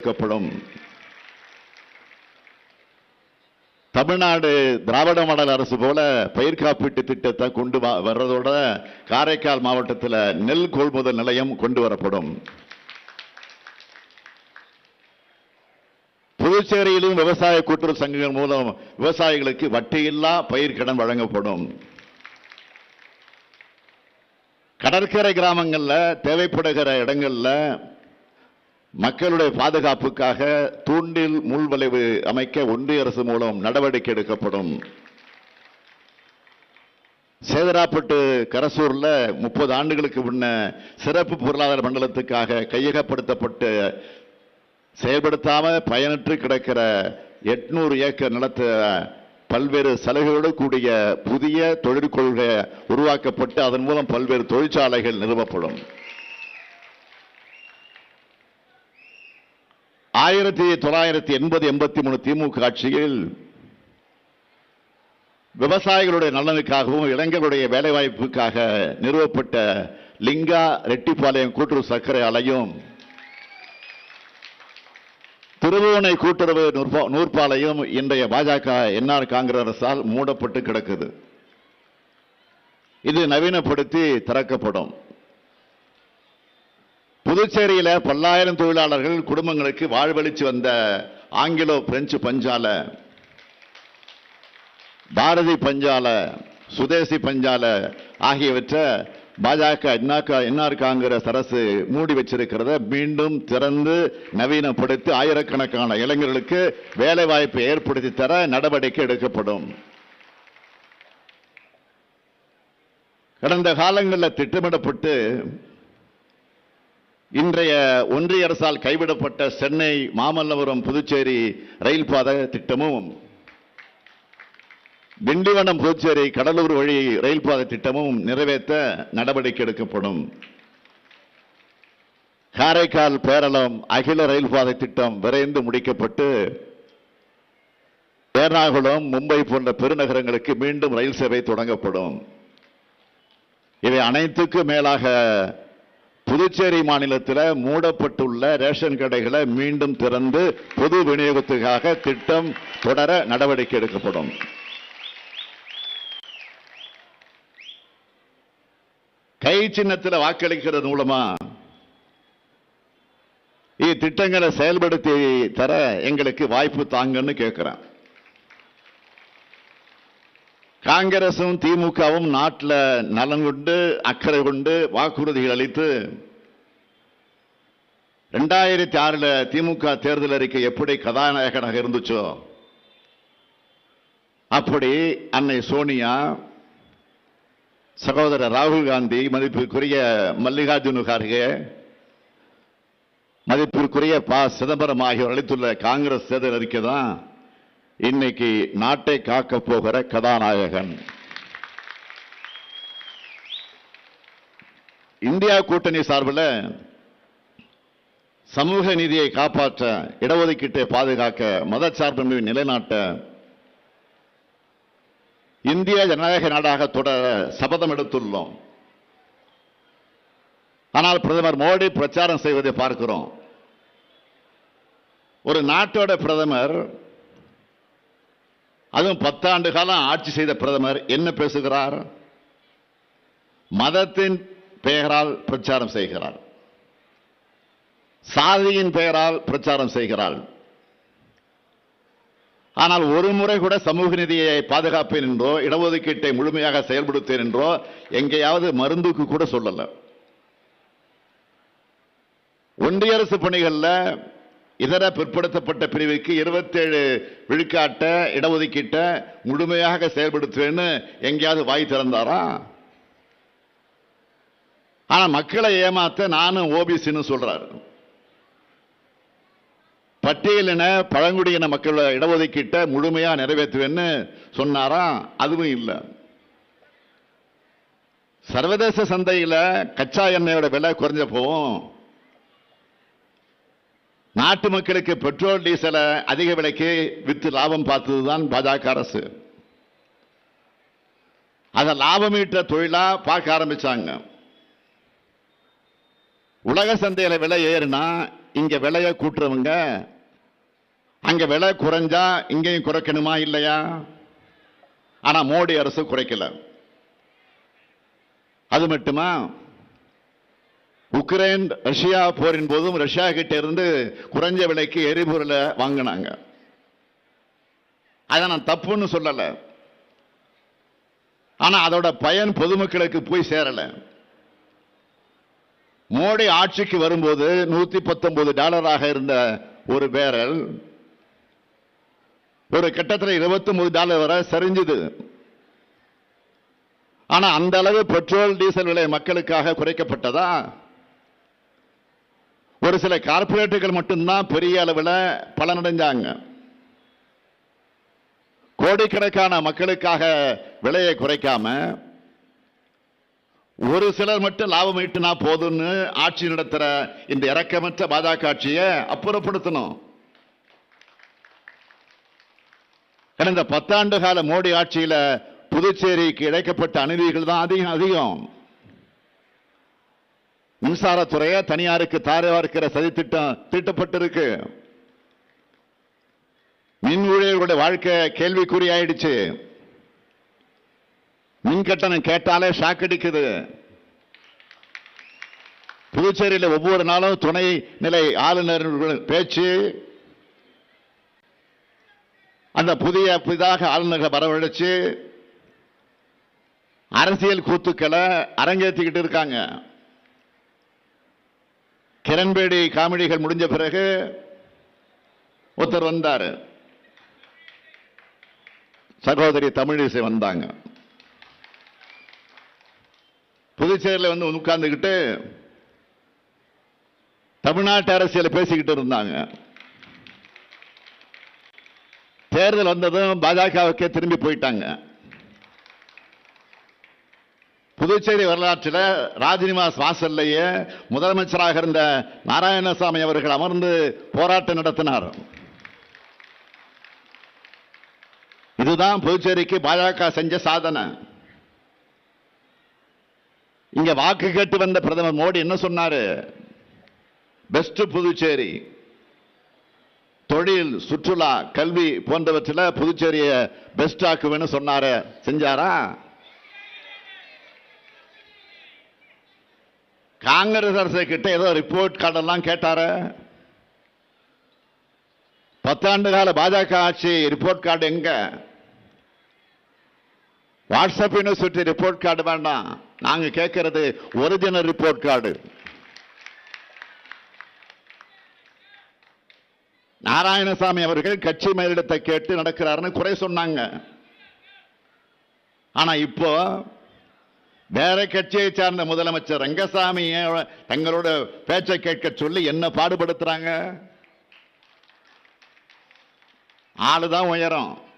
வைக்கப்படும் தமிழ்நாடு திராவிட மாடல் அரசு போல பயிர் காப்பீட்டு திட்டத்தை கொண்டு வர்றதோட காரைக்கால் மாவட்டத்தில் நெல் கொள்முதல் நிலையம் கொண்டு வரப்படும். புதுச்சேரியிலும் விவசாய கூட்டுறவு சங்கங்கள் மூலம் விவசாயிகளுக்கு வட்டியில்லா பயிர் கடன் வழங்கப்படும். கடற்கரை கிராமங்களில் தேவைப்படுகிற இடங்களில் மக்களுடைய பாதுகாப்புக்காக தூண்டில் முள்வளைவு அமைக்க ஒன்றிய அரசு மூலம் நடவடிக்கை எடுக்கப்படும். சேதராப்பட்டு கரசூரில் முப்பது ஆண்டுகளுக்கு முன்ன சிறப்பு பொருளாதார மண்டலத்துக்காக கையகப்படுத்தப்பட்டு செயல்படுத்தாமல் பயனற்று கிடக்கிற எட்நூறு ஏக்கர் நிலத்தை பல்வேறு சலுகைகளோடு கூடிய புதிய தொழிற்கொள்கை உருவாக்கப்பட்டு அதன் மூலம் பல்வேறு தொழிற்சாலைகள் நிறுவப்படும். ஆயிரத்தி தொள்ளாயிரத்தி எண்பது எண்பத்தி மூணு திமுக ஆட்சியில் விவசாயிகளுடைய நலனுக்காகவும் இளைஞர்களுடைய வேலைவாய்ப்புக்காக நிறுவப்பட்ட லிங்கா ரெட்டிப்பாளையம் கூட்டுறவு சர்க்கரை ஆலையும் திருபுவனை கூட்டுறவு நூற்பாலையும் இன்றைய பாஜக என்ஆர் காங்கிரஸ் அரசால் மூடப்பட்டு கிடக்குது. இது நவீனப்படுத்தி திறக்கப்படும். புதுச்சேரியில் பல்லாயிரம் தொழிலாளர்கள் குடும்பங்களுக்கு வாழ்வளிச்சு வந்த ஆங்கிலோ பிரெஞ்சு பஞ்சால பாரதி பஞ்சால சுதேசி பஞ்சால ஆகியவற்றை பாஜக என்ஆர் காங்கிரஸ் அரசு மூடி வச்சிருக்கிறத மீண்டும் திறந்து நவீனப்படுத்தி ஆயிரக்கணக்கான இளைஞர்களுக்கு வேலை வாய்ப்பை ஏற்படுத்தி தர நடவடிக்கை எடுக்கப்படும். கடந்த காலங்களில் திட்டமிடப்பட்டு இன்றைய ஒன்றிய அரசால் கைவிடப்பட்ட சென்னை மாமல்லபுரம் புதுச்சேரி ரயில் பாதை திட்டமும் திண்டிவனம் புதுச்சேரி கடலூர் வழி ரயில் பாதை திட்டமும் நிறைவேற்ற நடவடிக்கை எடுக்கப்படும். காரைக்கால் பேரளம் அகில ரயில் பாதை திட்டம் விரைந்து முடிக்கப்பட்டு எர்ணாகுளம் மும்பை போன்ற பெருநகரங்களுக்கு மீண்டும் ரயில் சேவை தொடங்கப்படும். இவை அனைத்துக்கும் மேலாக புதுச்சேரி மாநிலத்தில் மூடப்பட்டுள்ள ரேஷன் கடைகளை மீண்டும் திறந்து பொது விநியோகத்துக்காக திட்டம் தொடர நடவடிக்கை எடுக்கப்படும். கை சின்னத்தில் வாக்களிக்கிறது மூலமா இத்திட்டங்களை செயல்படுத்தி தர எங்களுக்கு வாய்ப்பு தாங்கன்னு கேட்கிறேன் காங்கிரசும் திமுகவும் நாட்டில் நலன் கொண்டு அக்கறை கொண்டு வாக்குறுதிகள் அளித்து ரெண்டாயிரத்தி ஆறில் திமுக தேர்தல் அறிக்கை எப்படி கதாநாயகனாக இருந்துச்சோ அப்படி அன்னை சோனியா சகோதரர் ராகுல் காந்தி மதிப்பிற்குரிய மல்லிகார்ஜுன கார்கே மதிப்பிற்குரிய ப. சிதம்பரம் ஆகியோர் அளித்துள்ள காங்கிரஸ் தேர்தல் அறிக்கை தான் இன்னைக்கு நாட்டை காக்க போகிற கதாநாயகன். இந்தியா கூட்டணி சார்பில் சமூக நீதியை காப்பாற்ற இடஒதுக்கீட்டை பாதுகாக்க மதச்சார்பின்மை நிலைநாட்ட இந்திய ஜனநாயக நாடாக தொடர சபதம் எடுத்துள்ளோம். ஆனால் பிரதமர் மோடி பிரச்சாரம் செய்வதை பார்க்கிறோம். ஒரு நாட்டோட பிரதமர் அதுவும் பத்தாண்டு காலம் ஆட்சி செய்த பிரதமர் என்ன பேசுகிறார்? மதத்தின் பெயரால் பிரச்சாரம் செய்கிறார். சாதியின் பெயரால் பிரச்சாரம் செய்கிறார். ஆனால் ஒரு முறை கூட சமூக நிதியை பாதுகாப்பேன் என்றோ இடஒதுக்கீட்டை முழுமையாக செயல்படுத்தேன் என்றோ எங்கேயாவது மருந்துக்கு கூட சொல்லல. ஒன்றிய அரசு பணிகள்ல இதர பிற்படுத்தப்பட்ட பிரிவுக்கு 27 விழுக்காட்ட இடஒதுக்கீட்ட முழுமையாக செயல்படுத்துவேன்னு எங்கேயாவது வாய் திறந்தாரா? ஆனா மக்களை ஏமாத்த நானும் ஓபிசின்னு சொல்றாரு. பட்டியலின பழங்குடியின மக்களோட இடஒதுக்கீட்ட முழுமையாக நிறைவேற்றுவேன்னு சொன்னாரா? அதுவும் இல்லை. சர்வதேச சந்தையில் கச்சா எண்ணெயோட விலை குறைஞ்ச போவோம் நாட்டு மக்களுக்கு பெட்ரோல் டீசலை அதிக விலைக்கு விற்று லாபம் பார்த்தது தான் பாஜக அரசு. அதை லாபம் ஈட்ட தொழிலாக பார்க்க ஆரம்பிச்சாங்க. உலக சந்தையில் விலை ஏறுனா இங்கே விலையை கூட்டுறவங்க அங்கே விலை குறைஞ்சா இங்கேயும் குறைக்கணுமா இல்லையா? ஆனால் மோடி அரசு குறைக்கல. அது மட்டுமா? உக்ரைன் ரஷ்யா போரின் போதும் ரஷ்யா கிட்ட இருந்து குறைஞ்ச விலைக்கு எரிபொருளை வாங்கினாங்க. அதை நான் தப்புன்னு சொல்லலை. ஆனால் அதோட பயன் பொதுமக்களுக்கு போய் சேரலை. மோடி ஆட்சிக்கு வரும்போது நூற்றி பத்தொன்பது டாலராக இருந்த ஒரு பேரல் ஒரு கட்டத்தில் இருபத்தி மூணு டாலர் வரை சரிஞ்சுது. ஆனால் அந்த அளவு பெட்ரோல் டீசல் விலை மக்களுக்காக குறைக்கப்பட்டதா? ஒரு சில கார்பரேட்டுகள் மட்டும்தான் பெரிய அளவில் பலனடைஞ்சாங்க. கோடிக்கணக்கான மக்களுக்காக விலையை குறைக்காம ஒரு சிலர் மட்டும் லாபம் ஈட்டுனா போதும்னு ஆட்சி நடத்துற இந்த இறக்கமற்ற பாஜக ஆட்சியை அப்புறப்படுத்தணும். கடந்த பத்தாண்டு கால மோடி ஆட்சியில் புதுச்சேரிக்கு இழைக்கப்பட்ட அநீதிகள் தான் அதிகம் அதிகம். மின்சாரத்துறையை தனியாருக்கு தாரவார்க்கிற சதி திட்டம் தீட்டப்பட்டிருக்கு. மின் ஊழியர்களுடைய வாழ்க்கை கேள்விக்குறி ஆயிடுச்சு மின் கட்டணம் கேட்டாலே ஷாக் அடிக்குது. புதுச்சேரியில் ஒவ்வொரு நாளும் துணை நிலை ஆளுநர் பேச்சு. அந்த புதிய புதிதாக ஆளுநர்களை வரவழைச்சு அரசியல் கூத்துக்களை அரங்கேற்றிக்கிட்டு இருக்காங்க. கிரண்பேடி காமெடிகள் முடிஞ்ச பிறகு ஒருத்தர் வந்தார். சகோதரி தமிழிசை வந்தாங்க. புதுச்சேரியில் வந்து உட்கார்ந்துக்கிட்டு தமிழ்நாட்டு அரசியல் பேசிக்கிட்டு இருந்தாங்க. தேர்தல் வந்ததும் பாஜகவுக்கே திரும்பி போயிட்டாங்க. புதுச்சேரி வரலாற்றில் ராஜ்நிவாஸ் வாசல்லையே முதலமைச்சராக இருந்த நாராயணசாமி அவர்கள் அமர்ந்து போராட்டம் நடத்தினார். இதுதான் புதுச்சேரிக்கு பாஜக செஞ்ச சாதனை. இங்க வாக்கு கேட்டு வந்த பிரதமர் மோடி என்ன சொன்னாரு? பெஸ்ட் புதுச்சேரி தொழில் சுற்றுலா கல்வி போன்றவற்றில் புதுச்சேரியை பெஸ்ட் ஆக்குவேன்னு சொன்னாரு. செஞ்சாரா? காங்கிரஸ் அரசு கிட்ட ஏதோ ரிப்போர்ட் கார்டெல்லாம் கேட்டார. பத்தாண்டு கால பாஜக ஆட்சி ரிப்போர்ட் கார்டு எங்க? வாட்ஸ்அப் யூனிவர்சிட்டி ரிப்போர்ட் கார்டு வேண்டாம். நாங்க கேட்கறது ஒரிஜினல் ரிப்போர்ட் கார்டு நாராயணசாமி அவர்கள் கட்சி மேலிடத்தை கேட்டு நடக்கிறாருன்னு குறை சொன்னாங்க. ஆனா இப்போ வேற கட்சியை சார்ந்த முதலமைச்சர் ரங்கசாமியை தங்களோட பேச்சை கேட்க சொல்லி என்ன பாடுபடுத்துறாங்க? ஆளுதான் உயரம்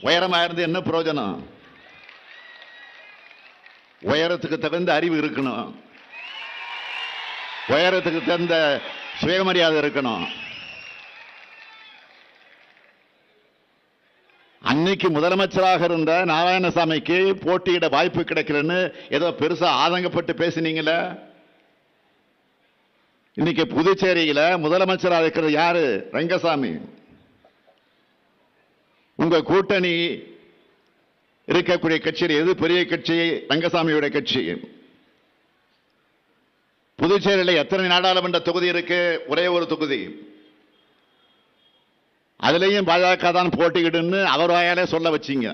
உயரமா. இருந்து என்ன பிரயோஜனம்? உயரத்துக்கு தகுந்த அறிவு இருக்கணும். உயரத்துக்கு தகுந்த சுயமரியாதை இருக்கணும். அன்னைக்கு முதலமைச்சராக இருந்த நாராயணசாமிக்கு போட்டியிட வாய்ப்பு கிடைக்கலன்னு ஏதோ பெருசா ஆதங்கப்பட்டு பேசினீங்களே? இன்னைக்கு புதுச்சேரியில முதலமைச்சராக இருக்கிறது யாரு? ரங்கசாமி. உங்க கூட்டணி இருக்கக்கூடிய கட்சியில் எது பெரிய கட்சி? ரங்கசாமியுடைய கட்சி. புதுச்சேரியில் எத்தனை நாடாளுமன்ற தொகுதி இருக்கு? ஒரே ஒரு தொகுதி. அதுலேயும் பாஜக தான் போட்டிக்கிட்டுன்னு அவர் வாயாலே சொல்ல வச்சிங்க.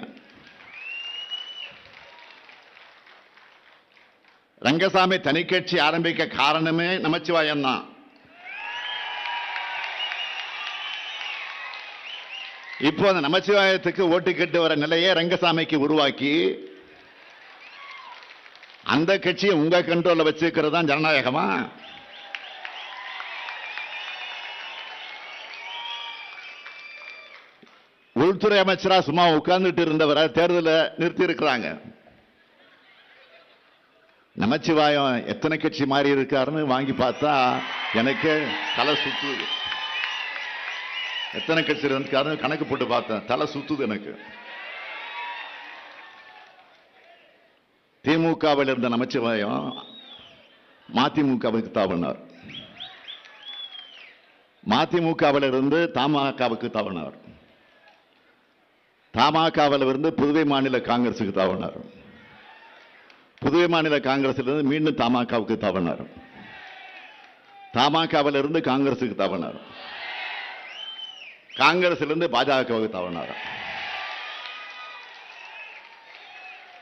ரங்கசாமி தனி கட்சி ஆரம்பிக்க காரணமே நமச்சிவாயம் தான். இப்போ அந்த நமச்சிவாயத்துக்கு ஓட்டு கேட்டு வர நிலையை ரங்கசாமிக்கு உருவாக்கி அந்த கட்சியை உங்க கண்ட்ரோல்ல வச்சிருக்கிறது தான் ஜனநாயகமா? உள்துறை அமைச்சரா சும்மா உட்கார்ந்துட்டு இருந்தவரை தேர்தலில் நிறுத்தி இருக்கிறாங்க நமச்சிவாயம் எத்தனை கட்சி மாறி இருக்காருன்னு வாங்கி பார்த்தா எனக்கு தலை சுத்துது. எத்தனை கட்சி இருக்காருன்னு கணக்கு போட்டு பார்த்தேன். தலை சுத்துது எனக்கு. திமுகவில் இருந்த நமச்சிவாயம் மதிமுகவுக்கு தாவினார் மதிமுகவில் இருந்து தமாகவுக்கு தாவினார் தமாகவில் இருந்து புதுவை மாநில காங்கிரஸுக்கு தவணார் புதுவை மாநில காங்கிரஸ்ல இருந்து மீண்டும் தமாகவுக்கு தவணார் தமாகவில் இருந்து காங்கிரஸுக்கு தவணார் காங்கிரஸ்ல இருந்து பாஜகவுக்கு தவணார்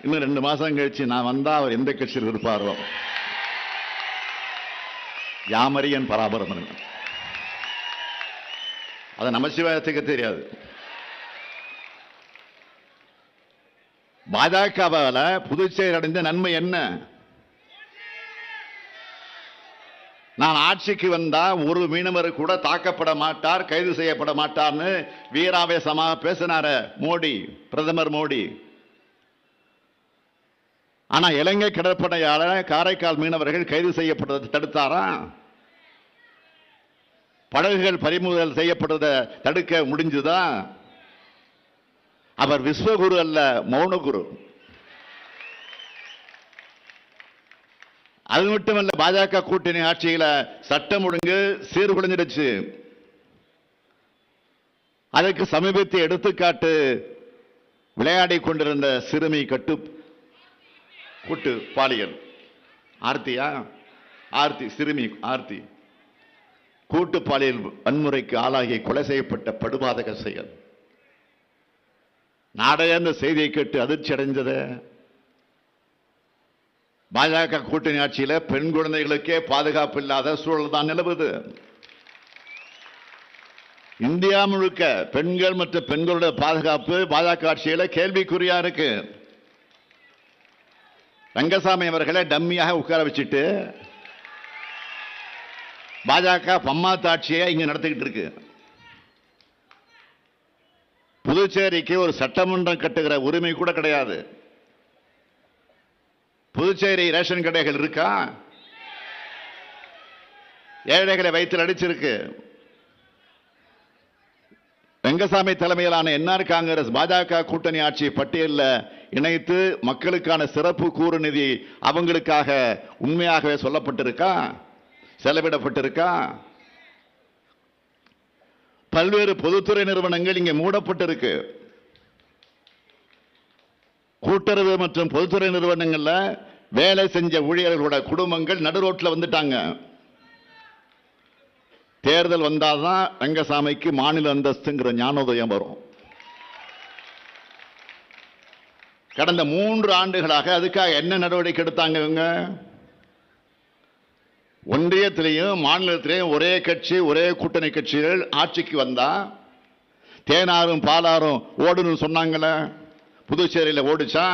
இன்னும் ரெண்டு மாசம் கழிச்சு நான் வந்தா அவர் எந்த கட்சியில் இருப்பாரோ? யாமரியன் பராபரம் அது நமசிவாயத்துக்கு தெரியாது. பாஜகவால புதுச்சேரி அடைந்த நன்மை என்ன? நான் ஆட்சிக்கு வந்தா ஒரு மீனவர் கூட தாக்கப்பட மாட்டார் கைது செய்யப்பட மாட்டார்னு வீராவேசமாக பேசினார மோடி பிரதமர் மோடி. ஆனா இலங்கை கடற்படையால காரைக்கால் மீனவர்கள் கைது செய்யப்பட்டதை தடுத்தாரா? படகுகள் பறிமுதல் செய்யப்படுறதை தடுக்க முடிஞ்சுதா? அவர் விஸ்வகுரு அல்ல மௌனகுரு. அது மட்டுமல்ல பாஜக கூட்டணி ஆட்சியில் சட்டம் ஒழுங்கு சீர்குலைஞ்சிடுச்சு. அதற்கு சமீபத்தை எடுத்துக்காட்டு விளையாடி கொண்டிருந்த சிறுமி கட்டு கூட்டு பாலியல். ஆர்த்தியா? ஆர்த்தி சிறுமி ஆர்த்தி. கூட்டு பாலியல் வன்முறைக்கு ஆளாகி கொலை செய்யப்பட்ட படுபாதக செயல். நாடே அந்த செய்தியை கேட்டு அதிர்ச்சி அடைந்தது பாஜக கூட்டணி ஆட்சியில் பெண் குழந்தைகளுக்கே பாதுகாப்பு இல்லாத சூழல் தான் நிலவுது. இந்தியா முழுக்க பெண்கள் மற்றும் பெண்களுடைய பாதுகாப்பு பாஜக ஆட்சியில் கேள்விக்குறியா இருக்கு. ரங்கசாமி அவர்களை டம்மியாக உட்கார வச்சுட்டு பாஜக பம்மாத்து ஆட்சியை இங்கே நடத்திக்கிட்டு இருக்கு. புதுச்சேரிக்கு ஒரு சட்டமன்றம் கட்டுகிற உரிமை கூட கிடையாது. புதுச்சேரி ரேஷன் கடைகள் இருக்கா? ஏழைகளை வயிற்றில் அடிச்சிருக்கு. ரங்கசாமி தலைமையிலான என்ஆர் காங்கிரஸ் பாஜக கூட்டணி ஆட்சி பட்டியலில் இணைத்து மக்களுக்கான சிறப்பு கூறு நிதி அவங்களுக்காக உண்மையாகவே சொல்லப்பட்டிருக்கா? செலவிடப்பட்டிருக்கா? பல்வேறு பொதுத்துறை நிறுவனங்கள் இங்கே மூடப்பட்டிருக்கு. கூட்டுறவு மற்றும் பொதுத்துறை நிறுவனங்கள்ல வேலை செஞ்ச ஊழியர்களோட குடும்பங்கள் நடுரோட்டில் வந்துட்டாங்க. தேர்தல் வந்தாதான் ரங்கசாமிக்கு மாநில அந்தஸ்துங்கிற ஞானோதயம் வரும். கடந்த மூன்று ஆண்டுகளாக அதுக்காக என்ன நடவடிக்கை எடுத்தாங்க இவங்க? ஒன்றியத்திலையும் மாநிலத்திலையும் ஒரே கட்சி ஒரே கூட்டணி கட்சிகள் ஆட்சிக்கு வந்தா தேனாரும் பாலாரும் ஓடுன்னு சொன்னாங்களே புதுச்சேரியில் ஓடுச்சா?